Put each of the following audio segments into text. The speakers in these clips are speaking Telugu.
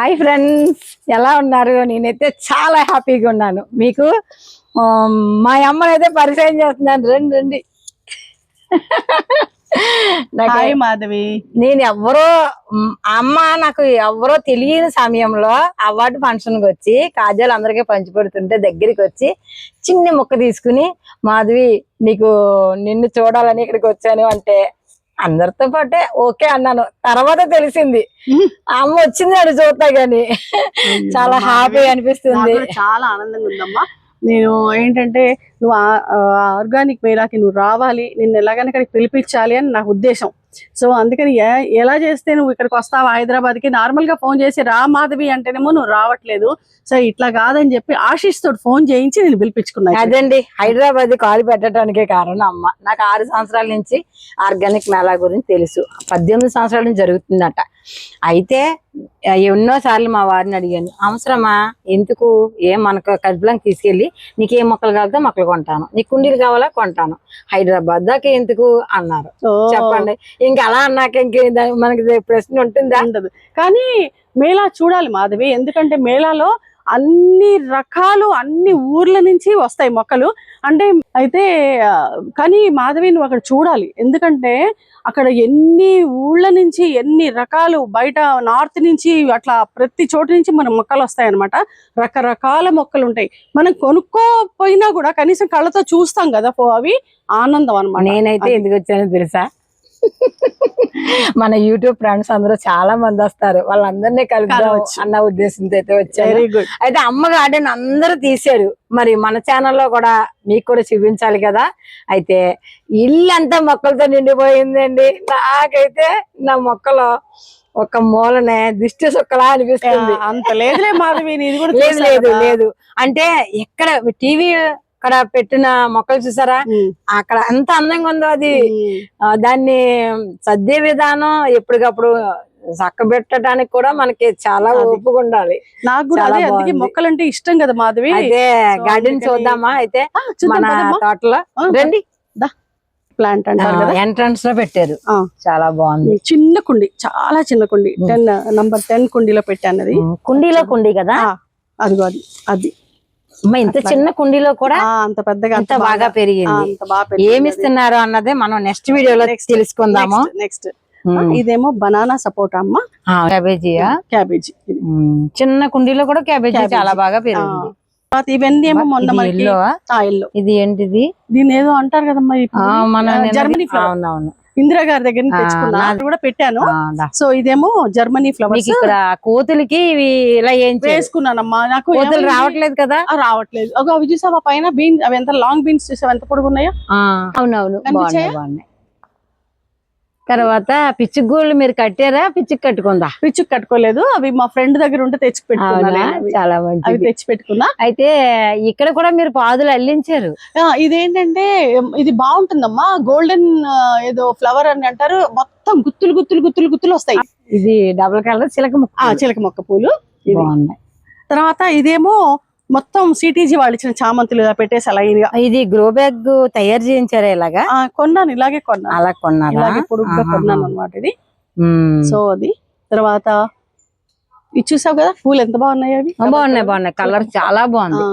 హాయ్ ఫ్రెండ్స్ ఎలా ఉన్నారు? నేనైతే చాలా హ్యాపీగా ఉన్నాను. మీకు మా అమ్మని అయితే పరిచయం చేస్తున్నాను. రండి రండి. హాయ్ మాధవి. నేను ఎవ్వరో మ్, అమ్మ నాకు ఎవరో తెలియని సమయంలో అవార్డు ఫంక్షన్కి వచ్చి కాజాలు అందరికీ పంచిపెడుతుంటే దగ్గరికి వచ్చి చిన్న ముక్క తీసుకుని మాధవి నీకు నిన్ను చూడాలని ఇక్కడికి వచ్చాను అంటే అందరితో పాటే ఓకే అన్నాను. తర్వాత తెలిసింది. అమ్మ వచ్చింది అని చూస్తా గాని. చాలా హ్యాపీ అనిపిస్తుంది. చాలా ఆనందంగా ఉందమ్మా నేను ఏంటంటే నువ్వు ఆర్గానిక్ మేళాకి నువ్వు రావాలి. నిన్ను ఎలాగైనా ఇక్కడికి పిలిపించాలి అని నాకు ఉద్దేశం. సో అందుకని ఏ- ఎలా చేస్తే నువ్వు ఇక్కడికి వస్తావు హైదరాబాద్కి నార్మల్గా ఫోన్ చేసి రా మాధవి అంటేనేమో నువ్వు రావట్లేదు. సో ఇట్లా కాదని చెప్పి ఆశీష్ తోటి ఫోన్ చేయించి నేను పిలిపించుకున్నాను అదండి హైదరాబాద్ కాలు పెట్టడానికే కారణం అమ్మ. నాకు ఆరు సంవత్సరాల నుంచి ఆర్గానిక్ మేళా గురించి తెలుసు. పద్దెనిమిది సంవత్సరాల నుంచి జరుగుతుందట. అయితే ఆ, ఎన్నో సార్లు మా వారిని అడిగాను అవసరమా? ఎందుకు? ఏం మనకు కడుపులోకి తీసుకెళ్ళి నీకు ఏ మొక్కలు కావాలో మొక్కలు కొంటాను. నీకు కుండీలు కావాలా కొంటాను. హైదరాబాద్ దాకా ఎందుకు? అన్నారు. చెప్పండి. ఇంకా అలా అన్నాక ఇంకే మనకి ప్రశ్న ఉంటుందా? ఉండదు. కానీ మేళా చూడాలి మాధవి ఎందుకంటే మేళాలో అన్ని రకాలు అన్ని ఊర్ల నుంచి వస్తాయి మొక్కలు. అంటే అయితే కానీ మాధవి నువ్వు అక్కడ చూడాలి. ఎందుకంటే అక్కడ ఎన్ని ఊళ్ళ నుంచి ఎన్ని రకాలు బయట నార్త్ నుంచి అట్లా ప్రతి చోటు నుంచి మన మొక్కలు వస్తాయి అనమాట రకరకాల మొక్కలు ఉంటాయి. మనం కొనుక్కోపోయినా కూడా కనీసం కళ్ళతో చూస్తాం కదా పో అవి ఆనందం అనమాట నేనైతే ఎందుకు వచ్చానో తెలుసా? మన యూట్యూబ్ ఫ్రెండ్స్ అందరూ చాలా మంది వస్తారు. వాళ్ళందరినీ కలుద్దాం కలవచ్చు. అన్న ఉద్దేశంతో అయితే గుడ్ అయితే అమ్మ గార్డెన్ అందరూ తీశారు. మరి మన ఛానల్లో కూడా మీకు కూడా చూపించాలి కదా. అయితే ఇల్లు అంతా మొక్కలతో నిండిపోయిందండి. నాకైతే నా మొక్కలో ఒక మూలనే దిష్టి సుక్కలా అనిపిస్తుంది. అంత లేదులే మాధవి లేదు. లేదు. అంటే ఎక్కడ టీవీ అక్కడ పెట్టిన మొక్కలు చూసారా? అక్కడ ఎంత అందంగా ఉందో అది. దాన్ని సర్దే విధానం ఎప్పటికప్పుడు చక్కబెట్టడానికి కూడా మనకి చాలా అది. ఓపిక ఉండాలి. నాకు కూడా అదే బాగుంది. మొక్కలంటే ఇష్టం కదా మాధవి? సో గార్డెన్ చూద్దామా అయితే? మన. తోటలో. రండి. ప్లాంట్ అంటారు కదా. ఎంట్రన్స్లో పెట్టారు. చాలా బాగుంది. చిన్న కుండి చాలా చిన్న కుండి. టెన్ నంబర్ టెన్ కుండీలో పెట్టాను అది. కుండీలో కుండీ కదా? అదిగో అది అది. అమ్మ, ఇంత. చిన్న కుండీలో కూడా అంత పెద్దగా అంత బాగా పెరిగింది. అంత బాగా ఏమి ఇస్తున్నారు అన్నదే మనం నెక్స్ట్ వీడియోలో తెలుసుకుందాము. నెక్స్ట్ ఇదేమో బనానా సపోటా అమ్మ. క్యాబేజీయా క్యాబేజీ చిన్న కుండీలో కూడా క్యాబేజీ. చాలా బాగా పెరిగింది. ఇవన్నీ ఏమో మొన్న మనకి yellow. ఇది ఏంటిది? దీని ఏదో అంటారు కదమ్మా మన జర్మనీ అవునవును. ఇందిరా గారి దగ్గర కూడా పెట్టాను. సో ఇదేమో జర్మనీ ఫ్లవర్స్. మీకు ఇక్కడ కోతులకి ఇవి ఇలా ఏం వేసుకున్నానమ్మా. నాకు కోతులు? రావట్లేదు కదా? రావట్లేదు. ఒక అవి చూసావా పైన బీన్స్ అవి ఎంత లాంగ్ బీన్స్ చూసావా? ఎంత పొడుగున్నాయో? అవునవును. తర్వాత పిచ్చి గూళ్ళు మీరు కట్టారా? పిచ్చికి కట్టుకుందా? పిచ్చుకు కట్టుకోలేదు. అవి మా ఫ్రెండ్ దగ్గర ఉంటే తెచ్చి పెట్టుకున్నా అవి. చాలా అవి మంచిది. తెచ్చి పెట్టుకున్నా. అయితే ఇక్కడ కూడా మీరు పాదులు అల్లించారు. ఇదేంటంటే ఇది బాగుంటుందమ్మా. గోల్డెన్ ఏదో ఫ్లవర్ అని అంటారు. మొత్తం గుత్తులు గుత్తులు గుత్తులు గుత్తులు వస్తాయి. ఇది డబుల్ కలర్ చిలక ముక్క చిలక మొక్క పూలు. ఇది. బాగున్నాయి. తర్వాత ఇదేమో మొత్తం సిటీజీ వాళ్ళు ఇచ్చిన చామంతులు ఇలా పెట్టేసి అలా. ఇది గ్రో బ్యాగ్ తయారు చేయించారా ఇలాగా? ఆ, కొన్నాను ఇలాగే కొన్నాను. అలా కొన్నారా? ఇలాగే పొడుగ్గా. కొన్నాను అనమాట ఇది. సో అది. తర్వాత ఇది చూసావు కదా పూలు ఎంత బాగున్నాయి అవి? బాగున్నాయి బాగున్నాయి. కలర్ చాలా బాగుంది.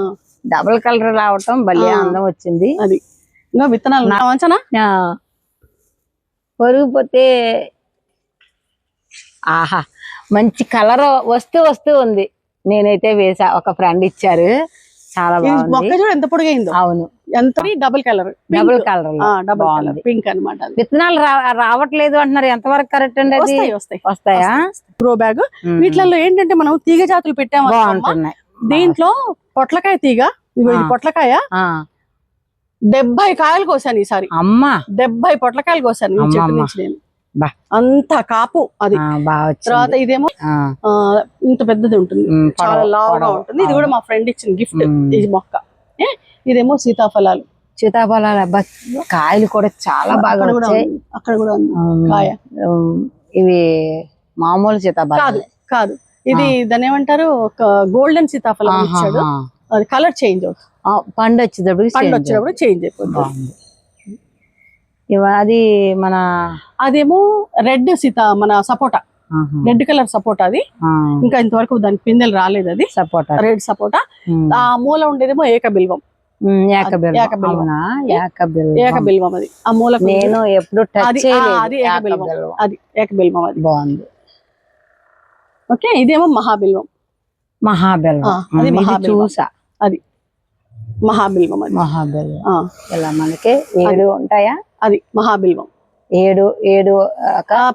డబుల్ కలర్ రావటం భలే. అందం వచ్చింది. అది. ఇంకా విత్తనాలు. వంచనా? పొరుగుపోతే ఆహా మంచి కలర్ వస్తూ వస్తూ ఉంది. నేనైతే వేసా ఒక ఫ్రెండ్ ఇచ్చారు. చాలా బాగుంది. ఎంత పొడిగైందో అవును. ఎంత? Double colour double colour double colour బాగుంది. పింక్ అనమాట విత్తనాలు రావట్లేదు అంటున్నారు. ఎంతవరకు కరెక్ట్ అండి అది? వస్తాయి గ్రో బ్యాగ్ ఉమ్. వీటిలలో ఏంటంటే మనం తీగ జాతులు పెట్టాము బాగుంటున్నాయి. దీంట్లో పొట్లకాయ తీగ. పొట్లకాయ. డెబ్బై కాయలు కోసాను ఈసారి. అమ్మా. డెబ్బై పొట్లకాయలు కోసాను చెట్టు. నుంచి నేను. అంత కాపు అది. తర్వాత ఇదేమో ఇంత పెద్దది ఉంటుంది. చాలా లావుగా. ఉంటుంది. ఇది కూడా మా ఫ్రెండ్ ఇచ్చిన గిఫ్ట్. ఇది మొక్క. ఇదేమో సీతాఫలాలు. సీతాఫలాలు అబ్బా కాయలు కూడా చాలా బాగా అక్కడ కూడా కాయ. ఇవి మామూలు కాదు సీతాఫలాలు. కాదు ఇది దాని ఏమంటారు? ఒక గోల్డెన్ సీతాఫలం ఇచ్చాడు. అది కలర్ చేంజ్ అవుతుంది. పండు వచ్చేటప్పుడు పండు వచ్చినప్పుడు చేంజ్ అయిపోతుంది. అది మన అదేమో రెడ్ సీత మన సపోటా. రెడ్ కలర్ సపోటా అది. ఇంకా ఇంతవరకు దానికి పిందెలు రాలేదు అది. సపోటా. రెడ్ సపోటా. ఆ మూల ఉండేదేమో ఏక బిల్వం ఏక బిల్వం అది ఆ మూల నేను ఎప్పుడు అది- ఏక బిల్వం అది బాగుంది. ఓకే ఇదేమో మహాబిల్వం. మహాబెల్వం. చూసా. మహాబిల్వం అది. మహాబెల్వం. ఇలా మనకి ఏడు ఉంటాయా? అది మహాబిల్వం. ఏడు ఏడు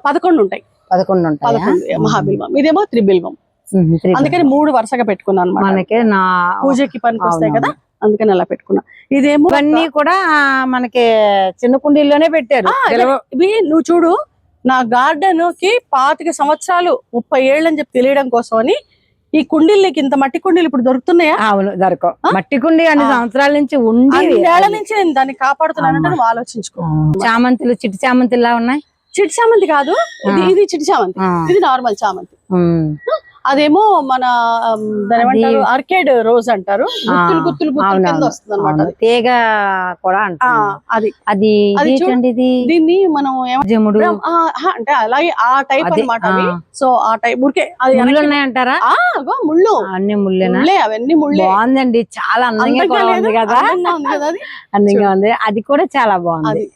పదకొండు ఉంటాయి. పదకొండు ఉంటాయా? పదకొండు మహాబిల్వం. ఇదేమో త్రిబిల్వం. అందుకని మూడు వరుసగా పెట్టుకున్నాను మనకి నా పూజకి పనికి వస్తాయి. కదా అందుకని అలా పెట్టుకున్నా. ఇదేమో ఇవన్నీ కూడా మనకి చిన్న కుండీల్లోనే పెట్టారు. ఇవి నువ్వు చూడు నా గార్డెన్కి పాతిక సంవత్సరాలు ముప్పై ఏళ్ళు అని చెప్పి తెలియడం కోసం అని ఈ కుండీలకి ఇంత మట్టి కుండీలు ఇప్పుడు దొరుకుతున్నాయా? అవును దొరకవు. మట్టి కుండి అన్ని. సంవత్సరాల నుంచి ఉండి అన్నేళ్ళ నుంచి నేను దాన్ని కాపాడుతున్నానంటే. నువ్వు ఆలోచించుకో. చామంతులు చిట్టి చామంతిలా ఉన్నాయి? చిటి చామంతి కాదు ఇది ఆ. ఇది చిటి చామంతి. ఇది నార్మల్ చామంతి. అదేమో మన ఏమంటారు ఆర్కేడ్ రోజ్ అంటారు. గుత్తులు గుత్తులు గుత్తులు కింద అవునవును. వస్తుంది అనమాట అవును. తీగ కూడా అంటారు. అది. ఇది దీన్ని మనం జముడు. అంటే అలాగే ఆ టైప్. అవి. సో ఆ టైప్ ఊరికే అది ముళ్ళు వెనక్కి- ఉన్నాయంటారా? ముళ్ళు. అన్ని ముళ్ళే అవన్నీ ముళ్ళే. బాగుందండి. చాలా అందంగా? ఉంది కదా? అందంగా ఉంది అది? కూడా చాలా బాగుంది.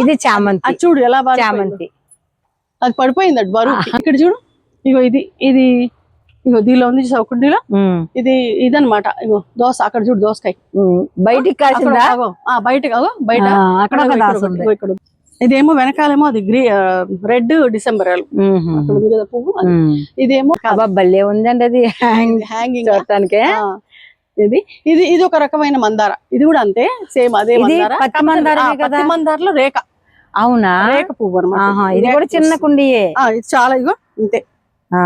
ఇది చామంతి. చూడు ఎలా బాగా చామంతి. అది పడిపోయింది అది బరువు ఇక్కడ చూడు. ఇగో ఇది ఇది ఇగో దీనిలో ఉంది చూసావు కుండీలో? ఇది ఇదన్నమాట. ఇగో దోస అక్కడ చూడు దోసకాయ. బయటికి కాసిందా? బయటకు అగో బయట. అక్కడ. ఇదేమో వెనకాలేమో అది గ్రీ రెడ్ డిసెంబర్. అక్కడ ఉంది కదా పువ్వు. ఇదేమో భలే ఉందండి అది. హ్యాంగింగ్ చూడటానికి. ఇది. ఇది ఇది ఒక రకమైన మందార. ఇది కూడా అంతే సేమ్ అదే మందార? మందారలో రేఖ. అవునా? రేఖ పువ్వు అనమాట ఇది కూడా చిన్న కుండియే. ఇది చాలా ఇగో ఆ.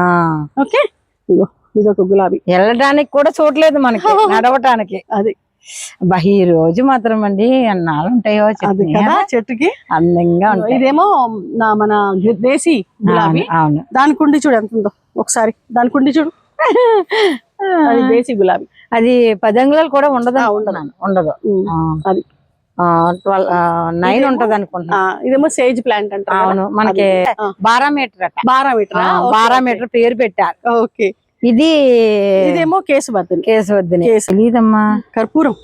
ఓకే? ఇగో ఇది ఒక గులాబీ. వెళ్ళడానికి కూడా చూడలేదు మనకి నడవటానికి. అది. బా ఈ రోజు మాత్రం అండి ఎన్నాళ్ళు ఉంటాయో చెట్టుకి. అందంగా ఉంటాయి. ఇదేమో నా మన దేశీ గులాబీ. అవును, దాని కుండి చూడు ఎంత ఉందో. ఒకసారి దాని కుండి చూడు. అది దేశీ గులాబీ. అది పది అంగుళాలు కూడా ఉండదు. ఉండదు. ఆ. అది. ట్వెల్వ్ నైన్ ఉంటది ఆ, అనుకుంటున్నాను ఇదేమో సేజ్ ప్లాంట్ అంటారు అవును మనకి ఆ. బారా మీటర్ అట బారా మీటర్ బారా మీటర్ పేరు పెట్టారు. ఓకే. ఇది ఇదేమో కేసుబర్తిని కేసు వద్దని కేసు. తెలీదమ్మా కర్పూరం.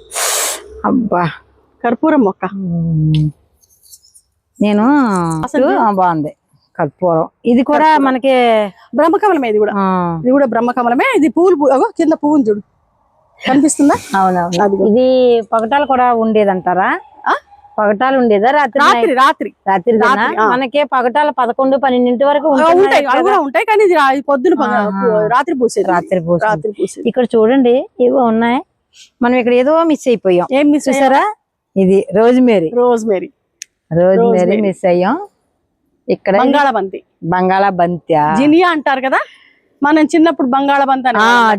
అబ్బా. కర్పూరం మొక్క. నేను బాగుంది. కర్పూరం. ఇది కూడా మనకి బ్రహ్మకమలమే ఇది కూడా. ఇది కూడా బ్రహ్మకమలమే. ఇది పూలు పూ- అగో కింద పువ్వుని చూడు. కనిపిస్తుందా? అవునవును. ఇది పగటాలు కూడా ఉండేదంటారా? పగటాలు ఉండేదా? రాత్రి రాత్రి రాత్రి. మనకి పగటాలు పదకొండు పన్నెండింటి వరకు ఉంటాయి ఉంటాయి. కానీ పొద్దున రాత్రి పూసేది. రాత్రి పూసింది. రాత్రి పూసేది. ఇక్కడ చూడండి ఏవో ఉన్నాయి. మనం ఇక్కడ ఏదో మిస్ అయిపోయాం. ఏం మిస్ చూసారా? ఇది rosemary rosemary rosemary Rosemary. Miss అయ్యాం. ఇక్కడ బంగాళబంతి. బంగాళా బంత్యా జినియా అంటారు కదా? మనం చిన్నప్పుడు బంగాళబంతి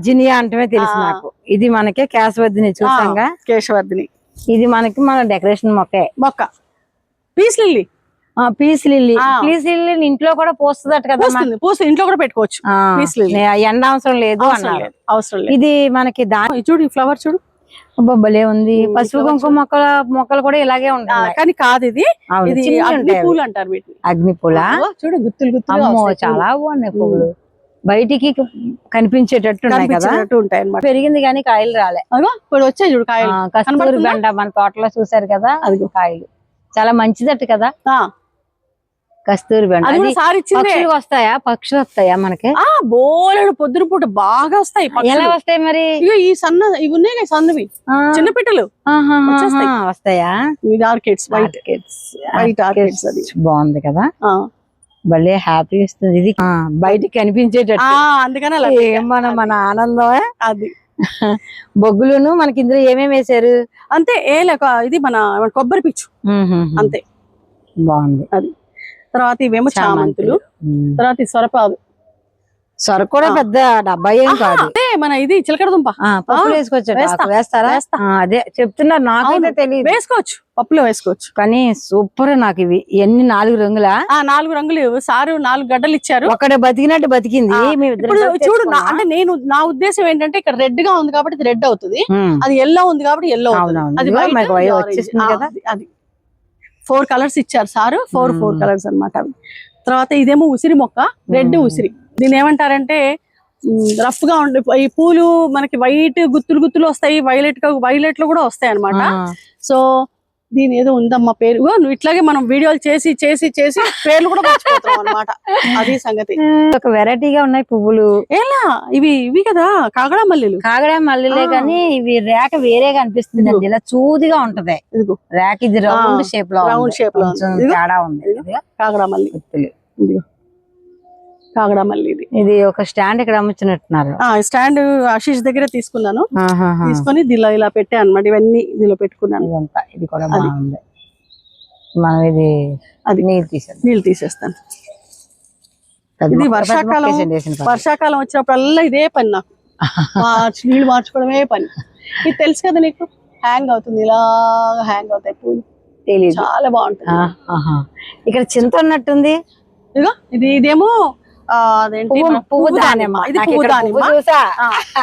జినియా అంటమే తెలుసు. నాకు. ఇది మనకి క్యాసవద్దిని చూసాంగా. కేశవర్ధిని. ఇది మనకి మన డెకరేషన్ మొక్కే. మొక్క. Peace lily. ఆ, పీస్ లిల్లీ. పీస్ లిల్లీ ఇంట్లో కూడా పోస్తుందట కదా పూస్తుంది ఇంట్లో కూడా పెట్టుకోవచ్చు. Peace lily. ఎండ అవసరం లేదు అవసరం అన్నారు. అవసరం లేదు. ఇది మనకి దా ఇది చూడు ఫ్లవర్ చూడు. బొబ్బలే ఉంది. పసుపు కుంకుమ మొక్కల మొక్కలు కూడా ఇలాగే ఉంటాయి కానీ కాదు ఇది. ఇది చిన్నవి అగ్ని. పూలు అంటారు అగ్నిపూల? చూడు గుత్తులు గుత్తులు చాలా బాగున్నాయి పువ్వులు. బయటికి కనిపించేటట్టు ఉన్నాయి కదా. ఉంటాయి పెరిగింది కానీ కాయలు రాలే. ఇప్పుడు వచ్చాయి చూడు కాయలు. కస్తూరి? బెండ మన తోటలో చూసారు కదా అది కాయలు. చాలా మంచిదట్టు కదా. కస్తూరి బెండ. పక్షులు వస్తాయా? పక్షులు వస్తాయా మనకి? ఆ బోలెడు పొద్దున పూట బాగా వస్తాయి ఎలా. వస్తాయి మరి? ఈ సన్న ఇవి ఉన్నాయి సన్నవి. చిన్న పిట్టలు. వస్తాయా? ఇది orchids white. Orchids. White Orchids. Orchids అది. బాగుంది కదా. భలే హ్యాపీ ఇస్తుంది ఇది బయటికి కనిపించేటట్టు అందుకని మన మన ఆనందమే? అది. బొగ్గులును మనకి ఇందులో ఏమేమి వేసారు అంతే ఏ లేక ఇది మన కొబ్బరి పిచ్చు. అంతే. బాగుంది. తర్వాత ఇవేమో చామంతులు. తర్వాత సొరపాదు సొర కూడా. పెద్ద డబ్బా ఏం కాదు మన ఇది చిలకడ దుంప పప్పులు వేస్తా, వేస్తారా అదే చెప్తున్నారు నాకైతే. తెలియదు వేసుకోవచ్చు పప్పులో వేసుకోవచ్చు కానీ సూపర్ నాకు ఇవి ఎన్ని నాలుగు రంగులా ఆ నాలుగు రంగులు సారు నాలుగు గడ్డలు ఇచ్చారు ఒకడే బతికినట్టు బతికింది చూడు. అంటే నేను నా ఉద్దేశం ఏంటంటే ఇక్కడ రెడ్గా ఉంది కాబట్టి రెడ్ అవుతుంది. అది ఎల్లో ఉంది కాబట్టి ఎల్లో. అది కదా. అది- ఫోర్ కలర్స్ ఇచ్చారు సారు ఫోర్ ఫోర్. కలర్స్ అన్నమాట అవి తర్వాత ఇదేమో ఉసిరి మొక్క రెడ్. ఉసిరి దీని ఏమంటారంటే రఫ్గా ఉండే ఈ పూలు మనకి వైట్ గుత్తులు గుత్తులు వస్తాయి వైలెట్గా వైలెట్లో కూడా వస్తాయి అన్నమాట సో దీని ఏదో ఉందమ్మా పేరు. నువ్వు ఇట్లాగే మనం వీడియోలు చేసి చేసి చేసి పేర్లు కూడా మర్చిపోతాం అనమాట అది సంగతి. ఒక వెరైటీగా ఉన్నాయి పువ్వులు. ఎలా ఇవి ఇవి కదా కాగడా మల్లెలు. కాగడా మల్లెలే. కానీ ఇవి రేక వేరేగా అనిపిస్తుంది అండి ఇలా చూదిగా ఉంటది. రేక ఇది రౌండ్ షేప్లో ఉంది. shape లో. తేడా ఉంది. కాగడా మల్లి. గుత్తులు. ఇదిగో కాగడా మల్లి ఇది ఒక స్టాండ్ ఇక్కడ అమ్ముతున్నట్టున్నారు ఆ స్టాండ్ ఆశీష్ దగ్గర తీసుకున్నాను. తీసుకొని దీనిలో ఇలా పెట్టాను అనమాట ఇవన్నీ దీనిలో పెట్టుకున్నాను. ఇదంతా ఇది కూడా. బాగుంది. మనం ఇది అది. నీళ్ళు తీసేది నీళ్ళు తీసేస్తాను. ఇది వర్షాకాలం వర్షాకాలం వచ్చినప్పుడల్లా ఇదే పని నాకు. మార్చి నీళ్ళు మార్చుకోవడమే పని. ఇది తెలుసు కదా నీకు? హ్యాంగ్ అవుతుంది. ఇలా హ్యాంగ్ అవుతాయి పూలు. తెలియదు చాలా బాగుంటుంది. ఇక్కడ చింత ఉన్నట్టుంది. ఇదిగో ఇది ఇదేమో అదేంటి? పువ్వు దానిమ్మ. ఇది పువ్వు దానిమ్మ?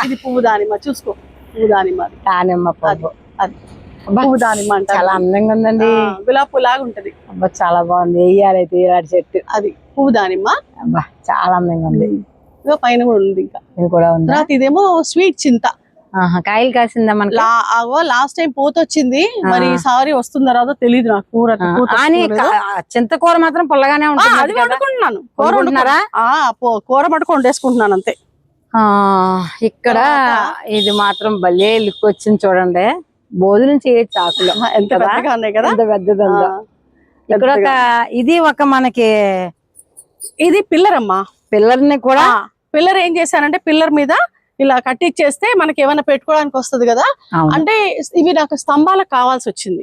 ఇది పువ్వు దానిమ్మ. చూసుకో. పువ్వు దానిమ్మ. దానిమ్మ పువ్వు. అది. పువ్వు దానిమ్మ అంటారు. చాలా అందంగా ఉందండి. గులాబీ పువ్వు లాగా ఉంటది. అబ్బా చాలా బాగుంది. వేయాలైతే ఇలాంటి చెట్టు. అది పువ్వు దానిమ్మ. అబ్బా చాలా అందంగా ఉంది. ఇదిగో పైన కూడా ఉంది ఇంకా. ఇది కూడా ఉంది? తర్వాత ఇదేమో స్వీట్ చింత. కాయలు కాసిందా మనకి? లాస్ట్ టైం పూత వచ్చింది. మరి. ఈసారి వస్తుందో రాదో తెలియదు నాకు కూర ఆ, పూత కానీ వస్తుందో లేదో. కా- చింతకూర మాత్రం పుల్లగానే ఉంటుంది అది వండుకుంటున్నాను. కూర పో- కూర మటుకు వండేసుకుంటున్నాను అంతే. ఇక్కడ ఇది మాత్రం భలే లుక్ వచ్చింది చూడండి. భోజనం చేయొచ్చు ఆకులు. ఎంత? పెద్దగా ఉన్నాయి కదా? ఎంత ఇక్కడ ఒక ఇది ఒక మనకి ఇది పిల్లర్ అమ్మా పిల్లర్ని కూడా పిల్లర్ ఏం చేశానంటే పిల్లర్ మీద ఇలా కట్టిచ్చేస్తే మనకి ఏమైనా పెట్టుకోవడానికి వస్తది కదా. అంటే ఇవి నాకు స్తంభాలకు కావాల్సి వచ్చింది.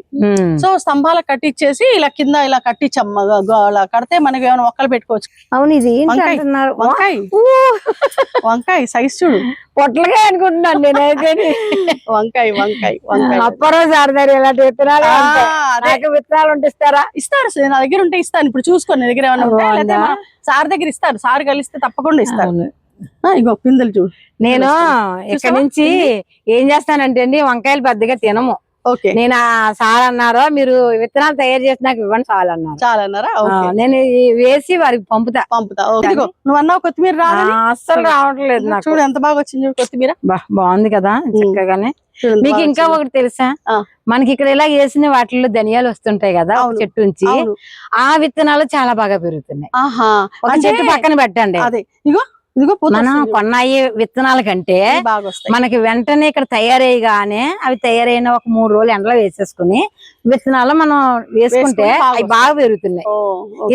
సో స్తంభాలకు కట్టించేసి ఇలా కింద ఇలా కట్టించమ్మ అలా కడితే మనకి ఏమైనా ఒక్కలు పెట్టుకోవచ్చు. అవును ఇది వంకాయ. వంకాయ. సైజ్ చూడు. పొట్లకాయ అనుకుంటున్నాను నేనైతే. వంకాయ వంకాయ వంకాయ. అప్పరో సారదారు ఇలాంటి విత్తనాలు. నాకు విత్తనాలు ఉంటే ఇస్తారా? ఇస్తారు సార్, నా దగ్గర ఉంటే ఇస్తాను. ఇప్పుడు చూసుకోండి నా దగ్గర ఏమైనా ఉంటే సార్ దగ్గర ఇస్తారు. సార్ కలిస్తే తప్పకుండా ఇస్తారు. ఇగో పిందెలు చూడు. నేను? ఇక్కడ నుంచి ఏం చేస్తానంటే అండి వంకాయలు పెద్దగా తినము. ఓకే. నేను ఆ సార్ అన్నారో మీరు విత్తనాలు తయారు చేసి నాకు ఇవ్వండి చాలు అన్నారు. చాలా అన్నారా నేను వేసి వారికి పంపుతా. పంపుతా. నువ్వు అన్నావు కొత్తిమీర అస్సలు రావట్లేదు నాకు. చూడు ఎంత బాగా వచ్చింది చూడు కొత్తిమీర. బా, బాగుంది కదా చక్కగానే. మీకు ఇంకా. ఒకటి తెలుసా. మనకి ఇక్కడ ఇలా వేసిన వాటిల్లో ధనియాలు వస్తుంటాయి కదా. చెట్టు నుంచి. ఆ విత్తనాలు చాలా బాగా పెరుగుతున్నాయి. చెట్టు పక్కన పెట్టండి. అదే. ఇగో ఇదిగో మనం. కొన్నాయి విత్తనాల కంటే మనకి వెంటనే ఇక్కడ తయారయ్యగానే అవి తయారైన ఒక మూడు రోజులు ఎండలో వేసేసుకుని విత్తనాలు మనం వేసుకుంటే అవి బాగా పెరుగుతున్నాయి.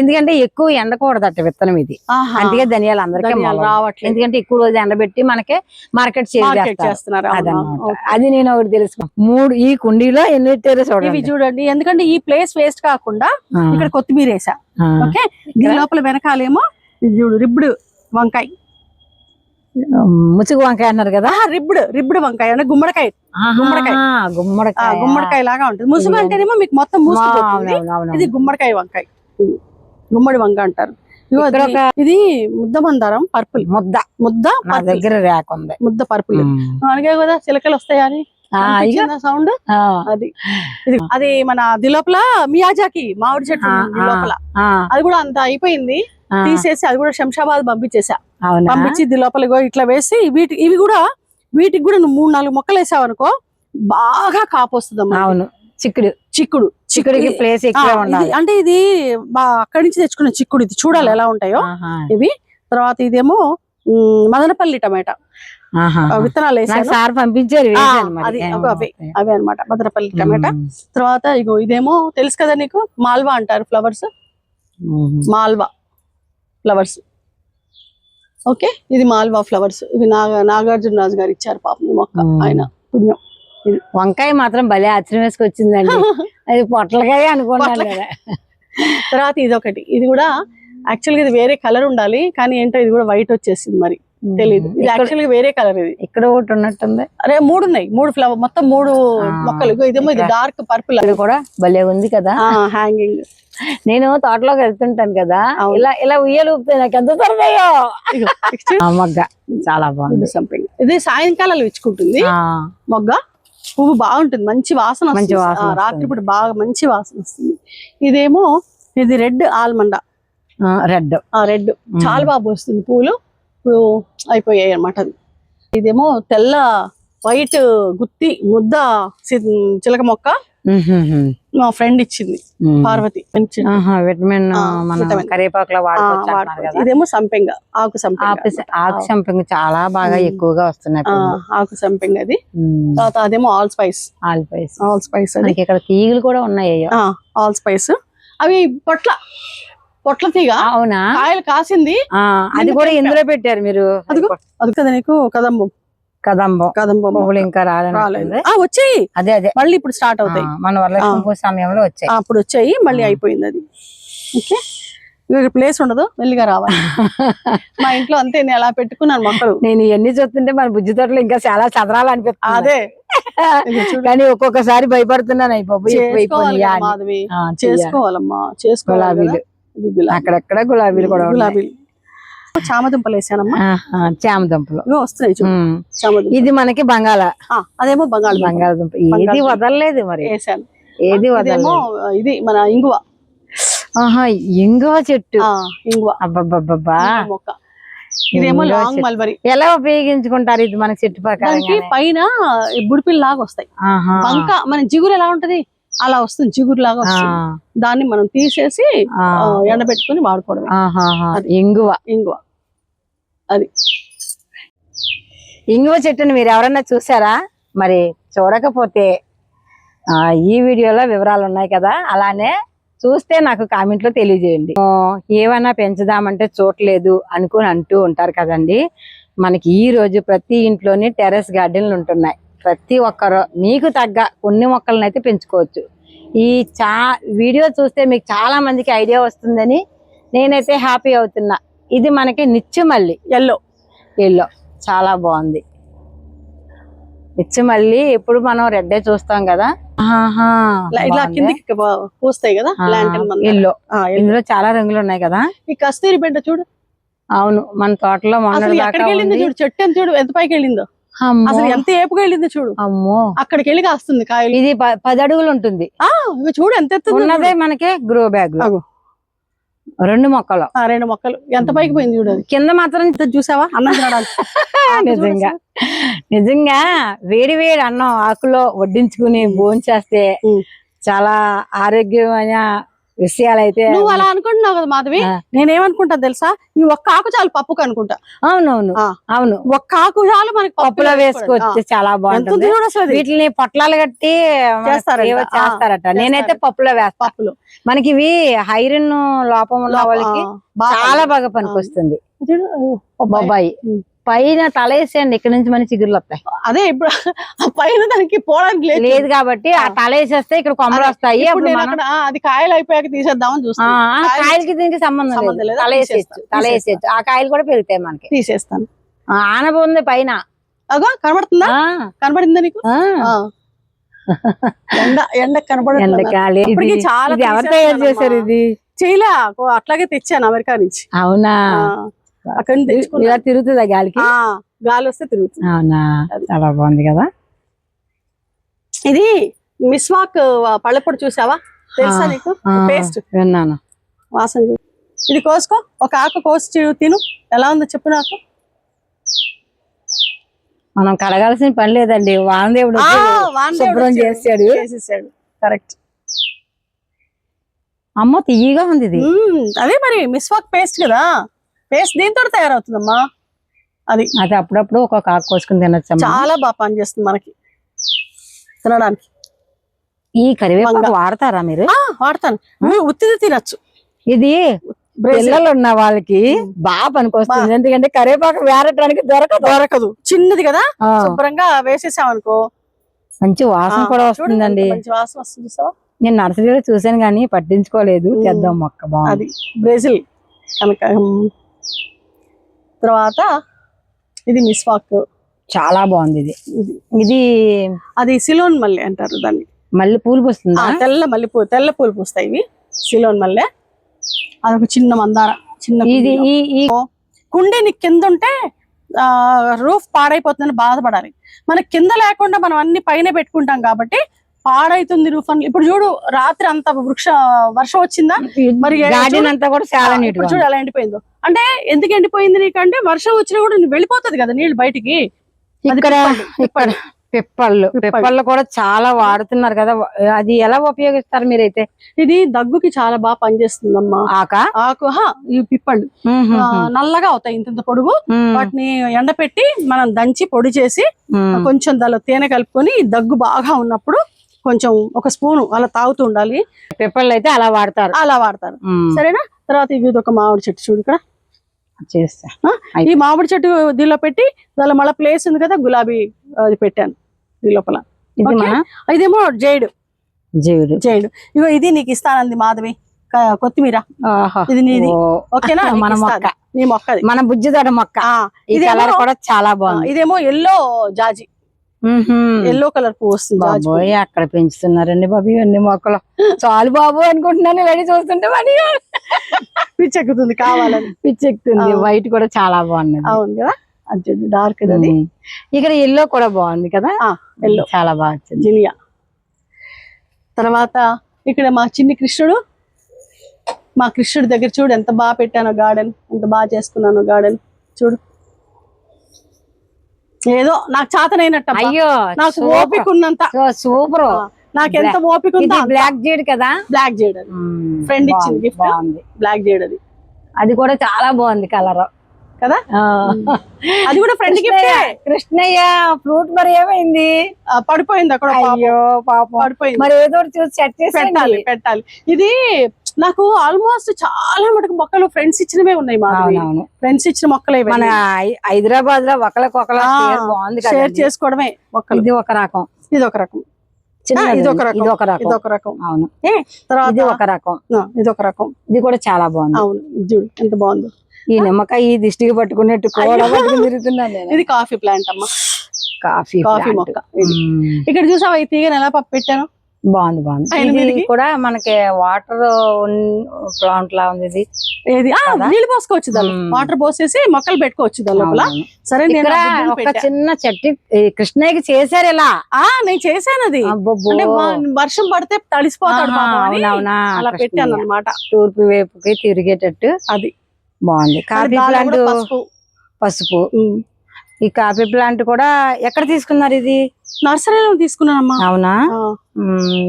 ఎందుకంటే ఎక్కువ ఎండకూడదట విత్తనం ఇది. అందుకే ధనియాలు అందరికీ. రావట్లేదు. ఎందుకంటే ఎక్కువ రోజు ఎండబెట్టి మనకి మార్కెట్ చేస్తున్నారు. అది నేను ఒకటి తెలుసు మూడు ఈ కుండీలో ఎన్ని పెట్టారో చూడండి. చూడండి. ఎందుకంటే ఈ ప్లేస్ వేస్ట్ కాకుండా ఇక్కడ కొత్తిమీర వేసా. ఓకే? దీని లోపల వెనకాలేమో ఇది చూడు రిబ్బుడు వంకాయ. ముసుగు వంకాయ అన్నారు కదా? రిబ్బుడు రిబ్బుడు వంకాయ అంటే గుమ్మడికాయ. గుమ్మడికాయ. గుమ్మడికాయ. గుమ్మడికాయ లాగా ఉంటుంది. ముసుగు అంటేనేమో మీకు మొత్తం. ఇది గుమ్మడికాయ వంకాయ. గుమ్మడి వంక అంటారు. ఇది- ముద్ద మందారం పర్పుల్. ముద్ద. ముద్ద పర్పుల్. దగ్గర ర్యాక్ ఉంది ముద్ద పర్పుల్. అనగా కదా చిలకలు వస్తాయా అని? సౌండ్. అది. ఇది అది మన ది లోపల మియాజాకి మామిడి చెట్టు. లోపల అది కూడా అంత అయిపోయింది. తీసేసి అది కూడా శంషాబాద్ పంపించేసా. అవునా? పంపించి ది లోపల ఇగో ఇట్లా వేసి వీటి ఇవి కూడా వీటికి కూడా నువ్వు మూడు నాలుగు మొక్కలు వేసావు అనుకో బాగా కాపు వస్తుంది అవును. చిక్కుడు. చిక్కుడు. చిక్కుడికి ప్లేస్ అంటే ఇది అక్కడి నుంచి తెచ్చుకున్న చిక్కుడు ఇది. చూడాలి ఎలా ఉంటాయో. ఇవి. తర్వాత ఇదేమో మదనపల్లి టమాటా. విత్తనాలు వేసాను. సార్ పంపించారు. అది. అవి అవే అనమాట మదనపల్లి టమాటా. తర్వాత ఇగో ఇదేమో తెలుసు కదా నీకు? మాల్వా అంటారు ఫ్లవర్స్. మాల్వా. ఫ్లవర్స్. ఓకే? ఇది మాల్వా ఫ్లవర్స్. ఇవి నాగ నాగార్జున రాజు గారు ఇచ్చారు పాపం ఈ మొక్క. ఆయన పుణ్యం. వంకాయ మాత్రం భలే ఆశ్చర్యం వేసుకొచ్చిందండి అది పొట్లకాయ అనుకున్నాను. కదా. తర్వాత ఇది ఒకటి ఇది కూడా యాక్చువల్గా ఇది వేరే కలర్ ఉండాలి కానీ ఏంటో ఇది కూడా వైట్ వచ్చేసింది మరి. తెలియదు ఇది ఇక్కడ- యాక్చువల్గా వేరే కలర్ ఇది. ఇక్కడ ఒకటి ఉన్నట్టుంది. అరే మూడు ఉన్నాయి. మూడు ఫ్లవర్ మొత్తం మూడు మొక్కలు. ఇదేమో ఇది డార్క్ పర్పుల్ ఇది కూడా భలే ఉంది కదా. హ్యాంగింగ్ నేను తోటలోకి వెళ్తుంటాను కదా. ఇలా ఇలా ఉయ్యలు ఊపితే నాకు ఎంత సరదాయో మొగ్గ. చాలా బాగుంది. సంథింగ్ ఇది సాయంకాలాలు ఇచ్చుకుంటుంది మొగ్గ పువ్వు బాగుంటుంది. మంచి వాసన మంచి. వాసన రాత్రిపూట బాగా మంచి వాసన వస్తుంది. ఇదేమో ఇది రెడ్ ఆల్మండ. రెడ్. రెడ్. చాలా బాగా వస్తుంది పూలు. ఇప్పుడు అయిపోయాయి అన్నమాట అది ఇదేమో తెల్ల వైట్ గుత్తి ముద్ద చిలక మొక్క. మా ఫ్రెండ్ ఇచ్చింది పార్వతి. విటమిన్. కరివేపాకులో ఇదేమో సంపెంగ ఆకు సంపెంగ. ఆకు సంపంగి చాలా బాగా. ఎక్కువగా వస్తున్నాయి ఆకు సంపెంగ అది. తర్వాత అదేమో ఆల్ స్పైస్. All spice. అది. మనకి ఇక్కడ తీగలు కూడా ఉన్నాయి ఆల్ స్పైస్. అవి పొట్ల పొట్ల తీగ. అవునా? కాయలు కాసింది. అది కూడా ఇందులో పెట్టారు మీరు. అది కదా నీకు కదంబం. కదంబం. కదంబం పువ్వులు ఇంకా రాలేదు. వచ్చాయి. అదే అదే. మళ్ళీ ఇప్పుడు స్టార్ట్ అవుతాయి. మన వరలక్ష్మి పూజ సమయంలో వచ్చాయి. అప్పుడు వచ్చాయి. మళ్ళీ. అయిపోయింది అది. ఓకే. ప్లేస్ ఉండదు. మెల్లిగా రావాలి. మా ఇంట్లో అంతే. నేను ఎలా పెట్టుకున్నాను మొక్కలు? నేను ఇవన్నీ చూస్తుంటే మన బుజ్జి తోటలో ఇంకా చాలా చదరాలు అనిపిస్తుంది అదే. కానీ ఒక్కొక్కసారి భయపడుతున్నాను. అయిపోయి. చేసుకోవాలమ్మా. చేసుకోవాలి అక్కడక్కడ గులాబీలు కూడా. గులాబీలు. చామదుంపలు వేసానమ్మా చామదుంపలు. వస్తున్నాయి. చామదుంప ఇది మనకి బంగాళ. అదేమో బంగాళ బంగాళదుంప. ఏది బంగాళదుంప. వదలలేదు మరి. వేసాను. ఏది వదలలేదు. ఇది మన ఇంగువ. ఆహా ఇంగువ చెట్టు. ఇంగువ. అబ్బబ్బబ్బా మొక్క. ఇదేమో లాంగ్. మల్బరీ. ఎలా ఉపయోగించుకుంటారు ఇది మనకి చెట్టు ప్రకారం పైన బుడిపిల్ లాగా వస్తాయి బంక మన జిగురు ఎలా ఉంటది? అలా వస్తుంది జిగురు లాగా వస్తుంది. దాన్ని మనం తీసేసి ఎండబెట్టుకొని వాడుకోవడమే. అది. ఇంగువ. ఇంగువ. అది. ఇంగువ చెట్టుని మీరు ఎవరన్నా చూసారా? మరి చూడకపోతే ఈ వీడియోలో వివరాలు ఉన్నాయి కదా. అలానే చూస్తే నాకు కామెంట్లో తెలియజేయండి ఏమన్నా పెంచుదామంటే చూడలేదు అనుకుని అంటూ ఉంటారు కదండి. మనకి ఈ రోజు ప్రతి ఇంట్లోని టెర్రస్ గార్డెన్లు ఉంటున్నాయి. ప్రతి ఒక్కరు మీకు తగ్గ కొన్ని మొక్కలను అయితే పెంచుకోవచ్చు. ఈ చా వీడియో చూస్తే మీకు చాలా మందికి ఐడియా వస్తుందని నేనైతే హ్యాపీ అవుతున్నా. ఇది మనకి నిత్యమల్లి ఎల్లో ఎల్లో చాలా బాగుంది. నిత్యమల్లి ఎప్పుడు మనం రెడ్డే చూస్తాం కదా? ఇలా. కిందికి పూస్తాయి కదా? ఎల్లో. ఇందులో చాలా రంగులు ఉన్నాయి కదా? ఈ కస్తూరి బిడ్డ చూడు. అవును మన తోటలో. చూడు చెట్టు ఎంత చూడు ఎంత పైకి వెళ్ళిందో. అసలు ఎంత ఏపుగా వెళ్ళిందో చూడు. అమ్మో. అక్కడికి వెళ్ళి కాస్తుంది కాయలు. ఇది పది అడుగులు ఉంటుంది. చూడు ఎంత ఉన్నదే. మనకి గ్రో బ్యాగ్. రెండు మొక్కలు. ఆ రెండు మొక్కలు. ఎంత పైకి పోయింది చూడు కింద మాత్రం ఇంత చూసావా? అన్నం తినడానికి. నిజంగా. నిజంగా వేడి వేడి అన్నం ఆకులో వడ్డించుకుని భోంచేస్తే. చాలా ఆరోగ్యమైన విషయాలైతే నువ్వు అలా అనుకుంటున్నావు కదా మాధవి. నేనేమనుకుంటా తెలుసా? ఈ ఒక్క ఆకు చాలు పప్పుకు అనుకుంటా. అవునవును. అవును. ఒక్క ఆకు చాలు మనకి పప్పులో వేసుకోవచ్చు. చాలా బాగుంటుంది. వీటిని పొట్లాలు కట్టి చేస్తారంట. నేనైతే. పప్పులో వేస్తా. పప్పులు. మనకి ఇవి ఐరన్ లోపం ఉన్న వాళ్ళకి చాలా బాగా పనికొస్తుంది. చూడు, బొబ్బాయి. పైన తలేసేయండి ఇక్కడ నుంచి మన చిగురులు వస్తాయి. అదే ఇప్పుడు ఆ పైన దానికి పోవడానికి లేదు. కాబట్టి ఆ. తలేసేస్తే ఇక్కడ కొమ్మలు వస్తాయి. అది కాయలు అయిపోయాక తీసేద్దామని చూస్తాను కాయలకి దీనికి సంబంధం లేదు. లేదా? తల వేసేయచ్చు తీసేస్తా, తల తీసేస్తా. వేసేయచ్చు ఆ కాయలు కూడా పెరుగుతాయి మనకి. తీసేస్తాను. ఆ, ఆనప ఉంది పైన. అగో కనబడుతుందా? కనబడిందా నీకు. ఎండ ఎండ ఇది- చాలా ఎవరు తయారు చేశారు. ఇది? చేయలే. అట్లాగే తెచ్చాను అమెరికా నుంచి. అవునా? అక్కడి ఇలా తిరుగుతుందా గాలికి? గాలి వస్తే తిరుగుతుంది. అవునా. చాలా బాగుంది కదా? ఇది మిస్వాక్ పళ్ళపొడి చూసావా? తెలుసా నీకు? పేస్ట్. విన్నాను. వాసన. ఇది కోసుకో. ఒక ఆకు కోసి తిను. ఎలా ఉందో చెప్పు నాకు. మనం కడగాల్సిన పని లేదండి. వానదేవుడు శుభ్రం. చేసాడు చేసేసాడు. కరెక్ట్. అమ్మ తీయగా ఉంది ఇది. అదే మరి మిస్వాక్ పేస్ట్ కదా. పేస్ట్ దీంతో తయారవుతుందమ్మా. అది అది అప్పుడప్పుడు ఒక కాకు కోసుకుని తినొచ్చమ్మా. చాలా బాగా పనిచేస్తుంది మనకి. తినడానికి. ఈ కరివేపాకు. వాడతారా మీరు? వాడతాను. ఉత్తిది తినచ్చు. ఇది పిల్లలు ఉన్న వాళ్ళకి బాగా పనికొస్తుంది. ఎందుకంటే కరివేపాకు వేరటానికి దొరకదు. దొరకదు. చిన్నది కదా. శుభ్రంగా వేసేసామనుకో. మంచి వాసన కూడా వస్తుందండి. వాసన వస్తుంది నేను నర్సరీలో చూసాను కానీ పట్టించుకోలేదు. తెద్దాం మొక్క బాగుంది. అది బ్రెజిల్ కనుక తర్వాత ఇది మిస్వాక్ చాలా బాగుంది ఇది. ఇది అది సిలోన్ మల్లె అంటారు దాన్ని. మళ్ళీ పూలు పూస్తుందా? తెల్ల మల్లె పూ తెల్ల పూలు పూస్తాయి ఇవి. సిలోన్ మల్లె. అదొక చిన్న మందార చిన్న ఇది. ఈ ఈ కుండీ నీకు కింద ఉంటే రూఫ్ పాడైపోతుందని బాధపడాలి. మనకి కింద లేకుండా మనం అన్ని పైన పెట్టుకుంటాం కాబట్టి పాడైతుంది రూఫ్ అని ఇప్పుడు చూడు రాత్రి అంత వృక్ష వర్షం వచ్చిందా? మరి గార్డెన్. అంతా కూడా చాలా చూడు ఎలా ఎండిపోయిందో. అంటే ఎందుకు ఎండిపోయింది నీకంటే వర్షం వచ్చినా కూడా వెళ్ళిపోతుంది కదా నీళ్ళు బయటికి. ఇక్కడ పిప్పళ్ళు, ఇక్కడ పిప్పళ్ళు. కూడా చాలా వాడుతున్నారు కదా. అది ఎలా ఉపయోగిస్తారు మీరైతే? ఇది దగ్గుకి చాలా బాగా పనిచేస్తుందమ్మా. ఆక? ఆకు ఈ పిప్పళ్ళు. నల్లగా అవుతాయి ఇంత పొడుగు. వాటిని ఎండపెట్టి మనం దంచి పొడి చేసి కొంచెం దానిలో తేనె కలుపుకొని దగ్గు బాగా ఉన్నప్పుడు కొంచెం ఒక స్పూన్ అలా తాగుతూ ఉండాలి. పిప్పళ్ళు అయితే అలా వాడతారు. అలా వాడతారు. సరేనా? తర్వాత ఇది ఒక మామిడి చెట్టు చూడు ఇక్కడ. చేస్తా. ఈ మామిడి చెట్టు దీనిలో పెట్టి దానిలో మళ్ళీ ప్లేస్ ఉంది కదా గులాబీ అది పెట్టాను ఈ లోపల. ఇది ఇదేమో జైడు. జీవుడు జైడు. ఇగో ఇది నీకు ఇస్తానంది మాధవి. కొత్తిమీర. ఇది నీది. ఓకేనా? మన. మొక్క. నీ మొక్కది. మన బుజ్జిదొడ మొక్క. ఆ, ఈ ఇదేమో- కలర్ కూడా చాలా బాగుంది. ఇదేమో ఎల్లో జాజి. ఎల్లో కలర్ పువ్వు వస్తుంది అక్కడ పెంచుతున్నారండి బాబు ఇవన్నీ మొక్కలు? చాలు బాబు అనుకుంటున్నాను వెళ్ళి చూస్తుంటే మరి పిచ్చెక్కుతుంది కావాలని. పిచ్చెక్కుతుంది. వైట్ కూడా చాలా బాగున్నది. అవును కదా? అది డార్క్ అది. ఇక్కడ ఎల్లో కూడా బాగుంది కదా? ఎల్లో చాలా బాగా వచ్చింది. జినియా. తర్వాత ఇక్కడ మా చిన్ని కృష్ణుడు మా కృష్ణుడి దగ్గర చూడు ఎంత బాగా పెట్టానో గార్డెన్ ఎంత బాగా చేసుకున్నాను గార్డెన్. చూడు. ఏదో నాకు చాతనైనట్టు అయ్యో నాకు ఓపిక ఉన్నంత సూపర్. నాకు ఎంత ఓపిక ఉందో బ్లాక్ జేడ్ కదా? బ్లాక్ ఉమ్, Friend ఇచ్చింది. బాగుంది బ్లాక్ చేయడం అది. కూడా చాలా బాగుంది కలర్. కదా? అది కూడా ఫ్రెండ్ గిఫ్ట్ కృష్ణయ్య ఫ్రూట్ మరి ఏమైంది? పడిపోయింది అక్కడ పాపం. అయ్యో పాపం. పడిపోయింది. మరి ఏదో చూసి సెట్ చేసి పెట్టాలి పెట్టాలి. ఇది నాకు ఆల్మోస్ట్ చాలా మటుకు మొక్కలు ఫ్రెండ్స్ ఇచ్చినవే ఉన్నాయి మా ఫ్రెండ్స్ ఇచ్చిన మొక్కలే మన హైదరాబాద్లో ఒకరికొకరు షేర్. చేసుకోవడమే మొక్కలు. ఇది ఒక రకం. ఇది ఒక రకం. ఇది ఒక రకం. ఇది ఒక రకం. అవును. తర్వాత ఇది ఒక రకం. ఇది ఒక రకం. ఇది కూడా చాలా బాగుంది. అవును చూడు ఎంత బాగుందో. ఈ నిమ్మకాయ ఈ దిష్టికి పట్టుకున్నట్టు తిరుగుతున్నాను ఇది కాఫీ ప్లాంట్ అమ్మా. Coffee coffee. మొక్క. ఇక్కడ చూసావా ఈ తీగని ఎలా పప్పు పెట్టాను? బాగుంది బాగుంది ఇది? కూడా మనకి వాటర్ ప్లాంట్ లా ఉంది ఇది ఏది? నీళ్ళు పోసుకోవచ్చు. వాటర్ పోసేసి మొక్కలు పెట్టుకోవచ్చు లోపల. సరే ఒక. చిన్న చెట్టు ఈ కృష్ణయ్యకి చేశారు ఇలా ఆ నేను చేశాను అది వర్షం పడితే తడిసిపోతాడు అలా. పెట్టాను అనమాట తూర్పు వైపుకి తిరిగేటట్టు అది బాగుంది కాఫీ పసుపు పసుపు. ఈ కాఫీ ప్లాంట్ కూడా ఎక్కడ తీసుకున్నారు ఇది? నర్సరీలో తీసుకున్నానమ్మా. అవునా.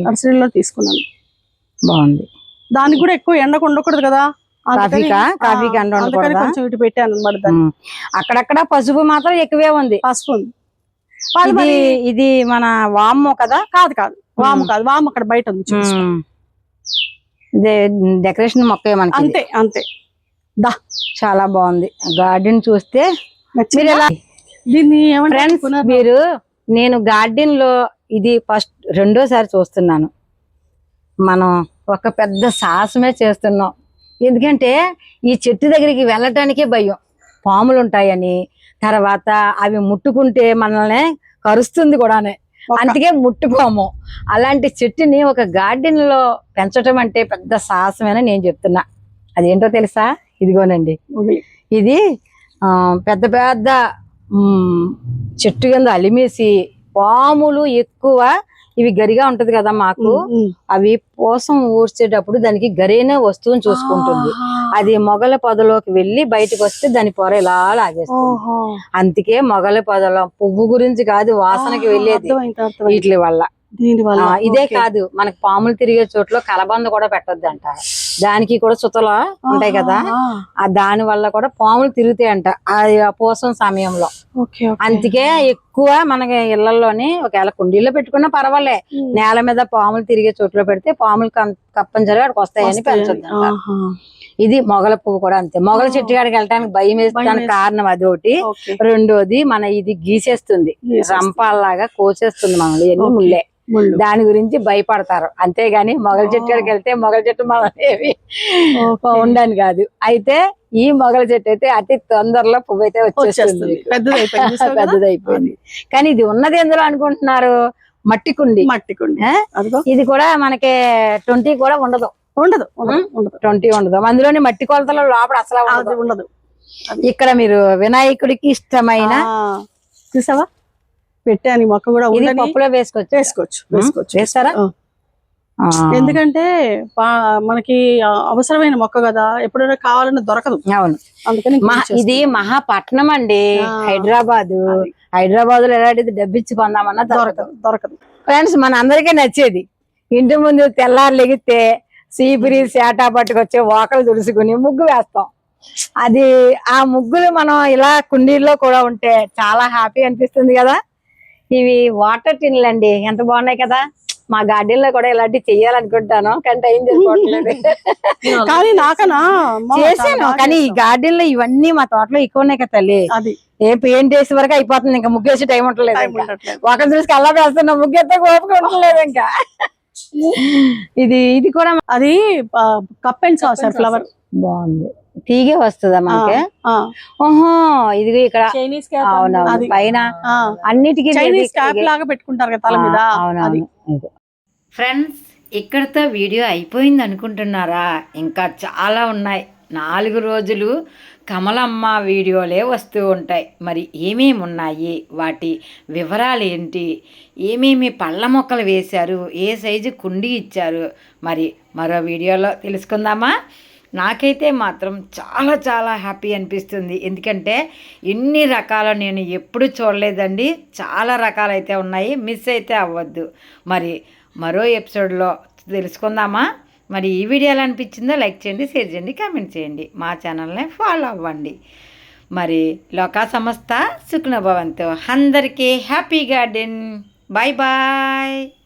నర్సరీలో తీసుకున్నాను. బాగుంది. దానికి కూడా ఎక్కువ ఎండకు ఉండకూడదు కదా? అందుకని- కాఫీకా? కాఫీకి ఎండ ఆ, అందుకని ఉండకూడదా? కొంచెం ఇటు పెట్టాను అనమాట. అక్కడక్కడ పసుపు మాత్రం ఎక్కువే ఉంది. పసుపు ఉంది. ఇది మన వాము కదా? కాదు కాదు. వాము కాదు. వాము అక్కడ బయట ఉంది డెకరేషన్ మొక్క మనకి. అంతే అంతే. దా. చాలా బాగుంది. గార్డెన్ చూస్తే మీరు? ఎలా దీన్ని ఫ్రెండ్స్ మీరు నేను గార్డెన్లో ఇది ఫస్ట్ రెండోసారి చూస్తున్నాను. మనం ఒక పెద్ద సాహసమే చేస్తున్నాం. ఎందుకంటే ఈ చెట్టు దగ్గరికి వెళ్ళటానికే భయం. పాములు ఉంటాయని తర్వాత అవి ముట్టుకుంటే మనల్ని కరుస్తుంది కూడానే. అందుకే ముట్టుకోము అలాంటి చెట్టుని ఒక గార్డెన్లో పెంచడం అంటే పెద్ద సాహసమేనని నేను చెప్తున్నా. అదేంటో తెలుసా? ఇదిగోనండి. ఇది ఆ, పెద్ద పెద్ద చెట్టు కింద అలిమేసి పాములు ఎక్కువ ఇవి గరిగా ఉంటది కదా మాకు. అవి పోసం ఊడ్చేటప్పుడు దానికి గరైన వస్తువుని చూసుకుంటుంది. అది మొగల పొదలోకి వెళ్ళి బయటకు వస్తే దాని పొర ఇలా లాగేస్తుంది. అందుకే మొగల పొదలో పువ్వు గురించి కాదు వాసనకి వెళ్ళేది. వీటి వల్ల ఇదే. కాదు మనకి పాములు తిరిగే చోట్ల కలబంద కూడా పెట్టొద్దంట దానికి కూడా చుతలు ఉంటాయి కదా ఆ దాని వల్ల కూడా పాములు తిరుగుతాయంట ఆ పోసం సమయంలో. అందుకే ఎక్కువ మనకి ఇళ్ళలోని ఒకవేళ కుండీల్లో పెట్టుకున్నా పర్వాలే. నేల మీద పాములు తిరిగే చోట్ల పెడితే పాములు తప్పనిసరిగా అక్కడికి వస్తాయని ఆహా. ఇది మొగల పువ్వు కూడా అంతే మొగల. చెట్టు కాడికి వెళ్ళడానికి భయం వేస్తానికి. కారణం అది ఒకటి. రెండోది మన ఇది గీసేస్తుంది. రంపాల్లాగా కోసేస్తుంది మనల్ని. ముళ్ళే ముళ్ళు. దాని గురించి భయపడతారు. అంతేగాని మొగల చెట్టు కాడికి వెళ్తే మొగల చెట్టు ఓకే. ఉండని కాదు. అయితే ఈ మొగల చెట్టు అయితే అతి తొందరలో పువ్వు అయితే వచ్చేస్తుంది. పెద్దదైపోయింది. కానీ ఇది ఉన్నది ఎందులో అనుకుంటున్నారు? మట్టి కుండి. మట్టి కుండి. ఇది కూడా మనకి ట్వంటీ కూడా ఉండదు. ఉండదు ట్వంటీ ఉండదు. అందులోని మట్టి కొలతలో లోపల అసలు ఉండదు. ఇక్కడ మీరు వినాయకుడికి ఇష్టమైన చూసావా? పెట్టాను మొక్క కూడా పప్పులో వేసుకోవచ్చు వేసుకోవచ్చు వేసుకోవచ్చు. వేస్తారా. ఎందుకంటే మనకి అవసరమైన మొక్క కదా ఎప్పుడైనా కావాలన్నా దొరకదు. అవును. అందుకని ఇది మహాపట్నం అండి. హైదరాబాద్. హైదరాబాద్లో ఎలాంటిది డబ్బిచ్చి కొందామన్నా దొరకదు దొరకదు. ఫ్రెండ్స్ మన అందరికీ నచ్చేది. ఇంటి ముందు తెల్లారు లెగితే సీపిరి సేటా పట్టుకొచ్చి ఓకలు తుడుచుకుని ముగ్గు వేస్తాం. అది ఆ ముగ్గులు మనం ఇలా కుండీల్లో కూడా ఉంటే చాలా హ్యాపీ అనిపిస్తుంది కదా. ఇవి వాటర్ టిన్లు అండి ఎంత బాగున్నాయి కదా? మా గార్డెన్లో కూడా ఇలాంటివి చెయ్యాలనుకుంటాను. కానీ టైం చేసుకోవట్లేదు కానీ నాకనా? చేశాను కానీ ఈ. గార్డెన్లో ఇవన్నీ మా తోటలో ఎక్కువ ఉన్నాయి కదా తల్లి. అది. ఏ పెయింట్ వేసే వరకు అయిపోతుంది. ఇంకా ముగ్గేసి టైం ఉండలేదు. ఒక చూసి కల్లా వేస్తున్నా ముగ్గెత్తే ఓపిక ఉండలేదు ఇంకా. ఇది ఇది కూడా అది కప్ అండ్ సాస్ ఫ్లవర్. బాగుంది. తీగే వస్తుందా మనకి ఓహో ఇది ఇక్కడ. చైనీస్ అవునవును. పైన అన్నిటికీ చైనీస్ క్యాప్ లాగా పెట్టుకుంటారు కదా తల మీద? ఆ, అది. అవునవును ఇది. ఫ్రెండ్స్ ఇక్కడితో వీడియో అయిపోయింది అనుకుంటున్నారా ఇంకా చాలా ఉన్నాయి. నాలుగు రోజులు కమలమ్మ వీడియోలే వస్తూ ఉంటాయి. మరి ఏమేమి ఉన్నాయి? వాటి వివరాలు ఏంటి? ఏమేమి పళ్ళ మొక్కలు వేశారు? ఏ సైజు కుండీ ఇచ్చారు? మరి మరో వీడియోలో తెలుసుకుందామా? నాకైతే మాత్రం చాలా చాలా హ్యాపీ అనిపిస్తుంది. ఎందుకంటే ఎన్ని రకాలు నేను ఎప్పుడు చూడలేదండి. చాలా రకాలైతే ఉన్నాయి. మిస్ అయితే అవ్వద్దు. మరి మరో ఎపిసోడ్లో తెలుసుకుందామా? మరి ఈ వీడియో ఎలా అనిపించిందో లైక్ చేయండి షేర్ చేయండి కామెంట్ చేయండి. మా ఛానల్ని ఫాలో అవ్వండి. మరి లోకా సంస్థ సుఖ్నభవంతో అందరికీ హ్యాపీ గార్డెన్. Bye bye.